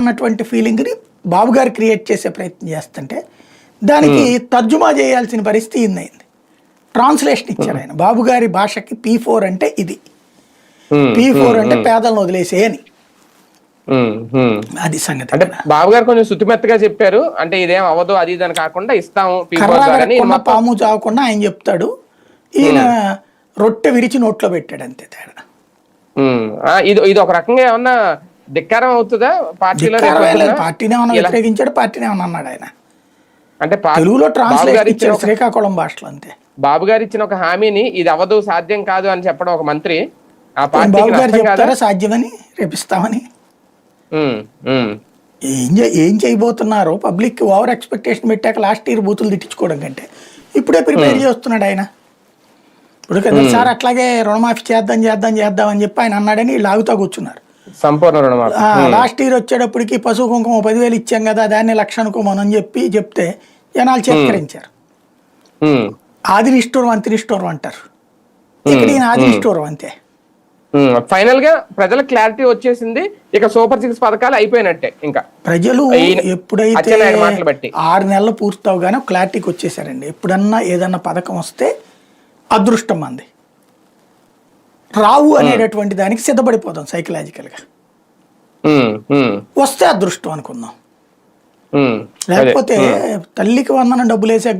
అన్నటువంటి ఫీలింగ్ని బాబు గారు క్రియేట్ చేసే ప్రయత్నం చేస్తుంటే దానికి తర్జుమా చేయాల్సిన పరిస్థితి అయింది ట్రాన్స్లేషన్ ఇచ్చారు ఆయన. బాబు గారి భాషకి పీ ఫోర్ అంటే ఇది. పీ ఫోర్ అంటే పేదలను వదిలేసే అని. అది సంగతి అంటే బాబు గారు కొంచెం శుతిమెత్తగా చెప్పారు. అంటే ఇదేం అవ్వదు అది ఇది అని కాకుండా ఇస్తాము పాము చావకుండా ఆయన చెప్తాడు. ఈయన రొట్టె విరిచి నోట్లో పెట్టాడు అంతే తేడా. ఇది ఇది ఒక రకంగా ఏమన్నా ధిక్కారం అవుతుందా? పార్టీలో. పార్టీనే ఇలా- వ్యతిరేకించాడు పార్టీనే ఏమన్నా అన్నాడు ఆయన. అంటే తెలుగులో ట్రాన్స్లేషన్ ఒక- శ్రీకాకుళం భాషలో అంతే. బాబు గారు ఇచ్చిన ఒక హామీని ఇది అవ్వదు సాధ్యం కాదు అని చెప్పడం ఒక మంత్రి. ఆ బాబు గారు చెప్తారా సాధ్యమని? రేపిస్తామని? ఏం ఏం చేయబోతున్నారో? పబ్లిక్ ఓవర్ ఎక్స్పెక్టేషన్ పెట్టాక లాస్ట్ ఇయర్ బూతులు తిట్టించుకోవడం కంటే. ఇప్పుడే ప్రిపేర్ చేస్తున్నాడు ఆయన. ఇప్పుడు సార్ అట్లాగే రుణమాఫీ చేద్దాం చేద్దాం చేద్దాం అని చెప్పి ఆయన అన్నాడని ఆగుతా కూర్చున్నారు. సంపూర్ణ రుణమాఫీ. లాస్ట్ ఇయర్ వచ్చేటప్పటికి పశువు కుంకుమ పదివేలు ఇచ్చాం కదా దాన్ని లక్ష అనుకోమని చెప్పి చెప్తే జనాలు చేత్కరించారు ఉమ్, ఆది నిష్ఠూరం అంతి నిష్ఠూరం అంటారు. ఇక్కడ ఈయన ఆది నిష్ఠూరం అంతే. ఫైనల్గా ప్రజలకు క్లారిటీ వచ్చేసింది ఇక సూపర్ సిక్స్ పథకాలు అయిపోయినట్టే ఇంకా. ప్రజలు ఎప్పుడైతే. ఆరు నెలలు పూర్తవగానే క్లారిటీకి వచ్చేసారండి. ఎప్పుడన్నా ఏదన్నా పథకం వస్తే అదృష్టం అంది. రావు అనేటటువంటి దానికి సిద్ధపడిపోతాం సైకలాజికల్గా వస్తే అదృష్టం అనుకుందాం. లేకపోతే తల్లికి వందనం డబ్బులు వేసే